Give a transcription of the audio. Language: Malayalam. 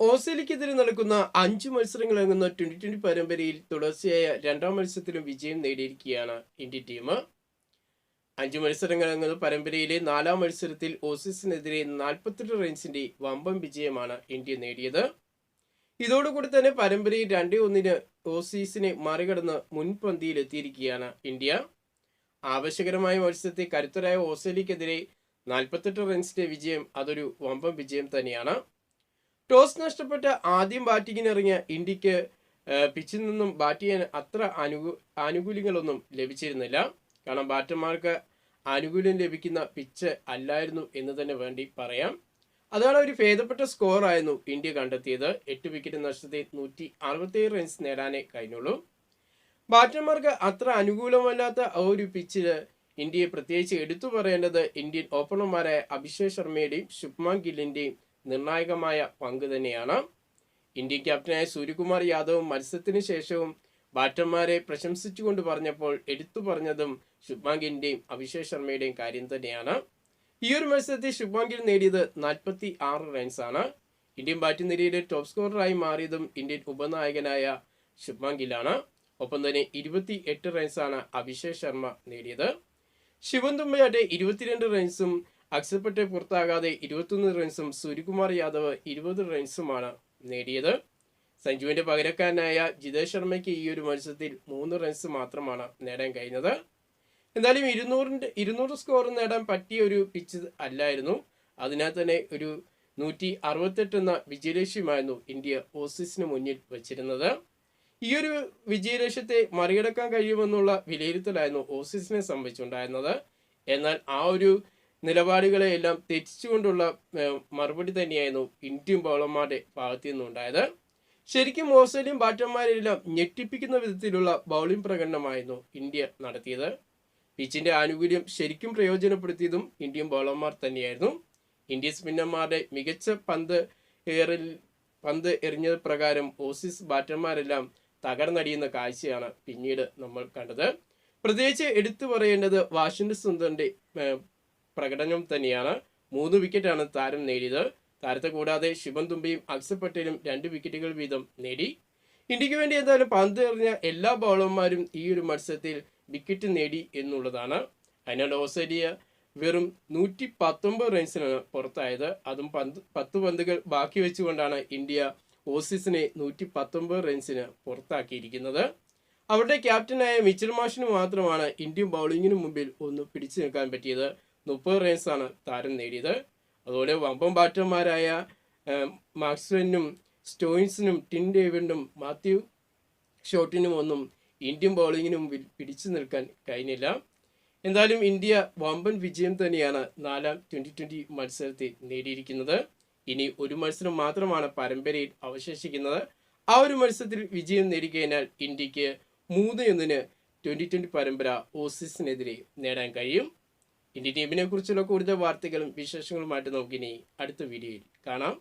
ഓസ്ട്രേലിയക്കെതിരെ നടക്കുന്ന അഞ്ച് മത്സരങ്ങൾ ഇറങ്ങുന്ന ട്വന്റി ട്വന്റി പരമ്പരയിൽ തുടർച്ചയായ രണ്ടാം മത്സരത്തിലും വിജയം നേടിയിരിക്കുകയാണ് ഇന്ത്യ ടീം. അഞ്ച് മത്സരങ്ങൾ ഇറങ്ങുന്ന പരമ്പരയിലെ നാലാം മത്സരത്തിൽ ഓസീസിനെതിരെ നാൽപ്പത്തെട്ട് റൺസിന്റെ വമ്പൻ വിജയമാണ് ഇന്ത്യ നേടിയത്. ഇതോടുകൂടി തന്നെ പരമ്പരയിൽ രണ്ടേ ഒന്നിന് ഓസീസിനെ മറികടന്ന് മുൻപന്തിയിൽ എത്തിയിരിക്കുകയാണ് ഇന്ത്യ. ആവശ്യകരമായ മത്സരത്തെ കരുത്തരായ ഓസ്ട്രേലിയക്കെതിരെ നാൽപ്പത്തെട്ട് റൺസിന്റെ വിജയം അതൊരു വമ്പൻ വിജയം തന്നെയാണ്. ടോസ് നഷ്ടപ്പെട്ട ആദ്യം ബാറ്റിങ്ങിനിറങ്ങിയ ഇന്ത്യയ്ക്ക് പിച്ചിൽ നിന്നും ബാറ്റ് ചെയ്യാൻ അത്ര അനുകൂ ആനുകൂല്യങ്ങളൊന്നും ലഭിച്ചിരുന്നില്ല. കാരണം ബാറ്റർമാർക്ക് ആനുകൂല്യം ലഭിക്കുന്ന പിച്ച് അല്ലായിരുന്നു എന്ന് തന്നെ വേണ്ടി പറയാം. അതാണ് ഒരു ഭേദപ്പെട്ട സ്കോറായിരുന്നു ഇന്ത്യ കണ്ടെത്തിയത്. എട്ട് വിക്കറ്റ് നഷ്ടത്തിൽ നൂറ്റി അറുപത്തിയേഴ് റൺസ് നേടാനേ കഴിഞ്ഞുള്ളൂ. ബാറ്റർമാർക്ക് അത്ര അനുകൂലമല്ലാത്ത ആ ഒരു പിച്ചിൽ ഇന്ത്യയെ പ്രത്യേകിച്ച് എടുത്തു പറയേണ്ടത് ഇന്ത്യൻ ഓപ്പണർമാരായ അഭിഷേക് ശർമ്മയുടെയും ശുഭ്മാൻ ഗില്ലിന്റെയും നിർണായകമായ പങ്ക് തന്നെയാണ്. ഇന്ത്യൻ ക്യാപ്റ്റനായ സൂര്യകുമാർ യാദവ് മത്സരത്തിന് ശേഷവും ബാറ്റർമാരെ പ്രശംസിച്ചുകൊണ്ട് പറഞ്ഞപ്പോൾ എടുത്തു പറഞ്ഞതും ശുഭാങ്കിന്റെയും അഭിഷേക് ശർമ്മയുടെയും കാര്യം തന്നെയാണ്. ഈ ഒരു മത്സരത്തിൽ ശുഭാങ്കിൽ നേടിയത് നാൽപ്പത്തി ആറ് റൺസാണ് ഇന്ത്യൻ ബാറ്റിംഗ് നിരയിലെ ടോപ്പ് സ്കോററായി മാറിയതും ഇന്ത്യൻ ഉപനായകനായ ശുഭാങ്കിലാണ് ഒപ്പം തന്നെ ഇരുപത്തി എട്ട് റൺസാണ് അഭിഷേക് ശർമ്മ നേടിയത്. ശിവൻ തുമ്പയാട്ടെ ഇരുപത്തിരണ്ട് റൺസും അക്സർ പട്ടേൽ പുറത്താകാതെ ഇരുപത്തൊന്ന് റൺസും സൂര്യകുമാർ യാദവ് ഇരുപത് റൺസുമാണ് നേടിയത്. സഞ്ജുവിന്റെ പകരക്കാരനായ ജിതേഷ് ശർമ്മയ്ക്ക് ഈ ഒരു മത്സരത്തിൽ മൂന്ന് റൺസ് മാത്രമാണ് നേടാൻ കഴിഞ്ഞത്. എന്തായാലും ഇരുന്നൂറിന്റെ ഇരുന്നൂറ് സ്കോർ നേടാൻ പറ്റിയ ഒരു പിച്ച് അല്ലായിരുന്നു. അതിനാൽ തന്നെ ഒരു നൂറ്റി അറുപത്തെട്ട് എന്ന വിജയലക്ഷ്യമായിരുന്നു ഇന്ത്യ ഓസീസിന് മുന്നിൽ വച്ചിരുന്നത്. ഈ ഒരു വിജയലക്ഷ്യത്തെ മറികടക്കാൻ കഴിയുമെന്നുള്ള വിലയിരുത്തലായിരുന്നു ഓസീസിനെ സംബന്ധിച്ചുണ്ടായിരുന്നത്. എന്നാൽ ആ ഒരു നിലപാടുകളെയെല്ലാം തെറ്റിച്ചുകൊണ്ടുള്ള മറുപടി തന്നെയായിരുന്നു ഇന്ത്യൻ ബൗളർമാരുടെ ഭാഗത്തു നിന്നുണ്ടായത്. ശരിക്കും ഓസ്ട്രേലിയൻ ബാറ്റർമാരെല്ലാം ഞെട്ടിപ്പിക്കുന്ന വിധത്തിലുള്ള ബൗളിംഗ് പ്രകടനമായിരുന്നു ഇന്ത്യ നടത്തിയത്. പിച്ചിന്റെ ആനുകൂല്യം ശരിക്കും പ്രയോജനപ്പെടുത്തിയതും ഇന്ത്യൻ ബൗളർമാർ തന്നെയായിരുന്നു. ഇന്ത്യൻ സ്പിന്നർമാരുടെ മികച്ച പന്ത് ഏറിൽ പന്ത് എറിഞ്ഞത് പ്രകാരം ഓസീസ് ബാറ്റർമാരെല്ലാം തകർന്നടിയുന്ന കാഴ്ചയാണ് പിന്നീട് നമ്മൾ കണ്ടത്. പ്രത്യേകിച്ച് എടുത്തു പറയേണ്ടത് വാഷിംഗ്ടൺ സുന്ദറിന്റെ പ്രകടനം തന്നെയാണ്. മൂന്ന് വിക്കറ്റാണ് താരം നേടിയത്. താരത്തെ കൂടാതെ ശിവൻ തുമ്പിയും അക്സർ പട്ടേലും രണ്ട് വിക്കറ്റുകൾ വീതം നേടി. ഇന്ത്യയ്ക്ക് വേണ്ടി എന്തായാലും പന്ത് എറിഞ്ഞ എല്ലാ ബൗളർമാരും ഈ ഒരു മത്സരത്തിൽ വിക്കറ്റ് നേടി എന്നുള്ളതാണ്. അതിനാൽ ഓസ്ട്രേലിയ വെറും നൂറ്റി പത്തൊമ്പത് റൺസിനാണ് പുറത്തായത്. അതും പന്ത് പത്ത് പന്തുകൾ ബാക്കി വെച്ചുകൊണ്ടാണ് ഇന്ത്യ ഓസീസിനെ നൂറ്റി പത്തൊമ്പത് റൺസിന് പുറത്താക്കിയിരിക്കുന്നത്. അവരുടെ ക്യാപ്റ്റനായ മിച്ചൽ മാഷിന് മാത്രമാണ് ഇന്ത്യൻ ബൗളിങ്ങിന് മുമ്പിൽ ഒന്ന് പിടിച്ചു നിൽക്കാൻ പറ്റിയത്. മുപ്പത് റൺസാണ് താരം നേടിയത്. അതുപോലെ വമ്പൻ ബാറ്റർമാരായ മാക്സ്വെനും സ്റ്റോയിൻസിനും ടിൻ ഡേവിഡിനും മാത്യു ഷോട്ടിനും ഒന്നും ഇന്ത്യൻ ബോളിങ്ങിനും പിടിച്ചു നിൽക്കാൻ കഴിഞ്ഞില്ല. എന്തായാലും ഇന്ത്യ വമ്പൻ വിജയം തന്നെയാണ് നാലാം ട്വന്റി ട്വന്റി മത്സരത്തിൽ നേടിയിരിക്കുന്നത്. ഇനി ഒരു മത്സരം മാത്രമാണ് പരമ്പരയിൽ അവശേഷിക്കുന്നത്. ആ ഒരു മത്സരത്തിൽ വിജയം നേടിക്കഴിഞ്ഞാൽ ഇന്ത്യയ്ക്ക് മൂന്ന് ഒന്നിന് ട്വന്റി ട്വന്റി പരമ്പര ഓസീസിനെതിരെ നേടാൻ കഴിയും. ഇന്ത്യൻ ടീമിനെ കുറിച്ചുള്ള കൂടുതൽ വാർത്തകളും വിശേഷങ്ങളുമായിട്ട് നമുക്കിനി അടുത്ത വീഡിയോയിൽ കാണാം.